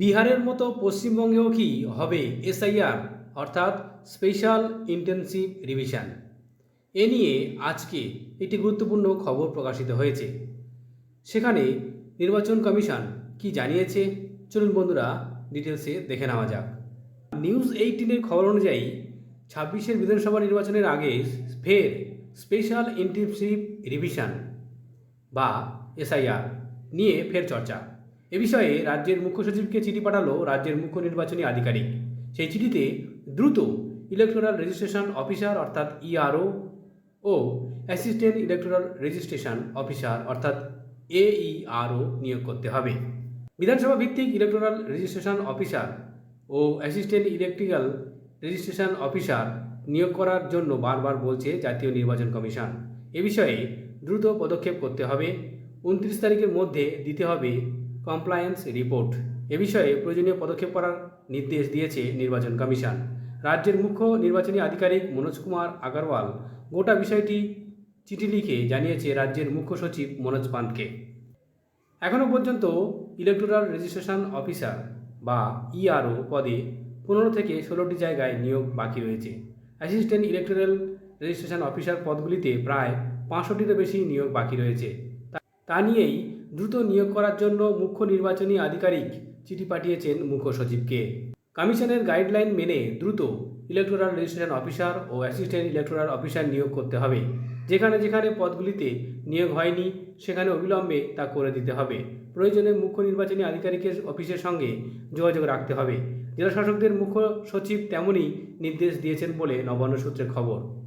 বিহারের মতো পশ্চিমবঙ্গেও কি হবে এসআইআর, অর্থাৎ স্পেশাল ইন্টেনসিভ রিভিশন? এ নিয়ে আজকে একটি গুরুত্বপূর্ণ খবর প্রকাশিত হয়েছে। সেখানে নির্বাচন কমিশন কি জানিয়েছে? চলুন বন্ধুরা ডিটেলসে দেখে নেওয়া যাক। নিউজ এইটিনের খবর অনুযায়ী ছাব্বিশের বিধানসভা নির্বাচনের আগে ফের স্পেশাল ইন্টেনসিভ রিভিশন বা এসআইআর নিয়ে ফের চর্চা। এ বিষয়ে রাজ্যের মুখ্য সচিবকে চিঠি পাঠালো রাজ্যের মুখ্য নির্বাচনী আধিকারিক। সেই চিঠিতে দ্রুত ইলেকটোরাল রেজিস্ট্রেশন অফিসার অর্থাৎ ইআরও ও অ্যাসিস্ট্যান্ট ইলেকটোরাল রেজিস্ট্রেশন অফিসার অর্থাৎ এইআরও নিয়োগ করতে হবে। বিধানসভা ভিত্তিক ইলেকটোরাল রেজিস্ট্রেশন অফিসার ও অ্যাসিস্ট্যান্ট ইলেকট্রিক্যাল রেজিস্ট্রেশন অফিসার নিয়োগ করার জন্য বারবার বলছে জাতীয় নির্বাচন কমিশন। এ বিষয়ে দ্রুত পদক্ষেপ করতে হবে। উনত্রিশ তারিখের মধ্যে দিতে হবে কমপ্লায়েন্স রিপোর্ট এ বিষয়ে প্রয়োজনীয় পদক্ষেপ করার নির্দেশ দিয়েছে নির্বাচন কমিশন। রাজ্যের মুখ্য নির্বাচনী আধিকারিক মনোজ কুমার আগরওয়াল গোটা বিষয়টি চিঠি লিখে জানিয়েছে রাজ্যের মুখ্য সচিব মনোজ পান্তকে এখনও পর্যন্ত ইলেকটোরাল রেজিস্ট্রেশন অফিসার বা ইআরও পদে পনেরো থেকে ষোলোটি জায়গায় নিয়োগ বাকি রয়েছে। অ্যাসিস্ট্যান্ট ইলেকটোরাল রেজিস্ট্রেশন অফিসার পদগুলিতে প্রায় পাঁচশোটিরও বেশি নিয়োগ বাকি রয়েছে। তা- নিয়েই দ্রুত নিয়োগ করার জন্য মুখ্য নির্বাচনী আধিকারিক চিঠি পাঠিয়েছেন মুখ্য সচিবকে। কমিশনের গাইডলাইন মেনে দ্রুত ইলেকটোরাল রেজিস্ট্রেশন অফিসার ও অ্যাসিস্ট্যান্ট ইলেকটোরাল অফিসার নিয়োগ করতে হবে। যেখানে যেখানে পদগুলিতে নিয়োগ হয়নি, সেখানে অবিলম্বে তা করে দিতে হবে। প্রয়োজনে মুখ্য নির্বাচনী আধিকারিকের অফিসের সঙ্গে যোগাযোগ রাখতে হবে। জেলা শাসকদের মুখ্য সচিব তেমনই নির্দেশ দিয়েছেন বলে নবান্ন সূত্রে খবর।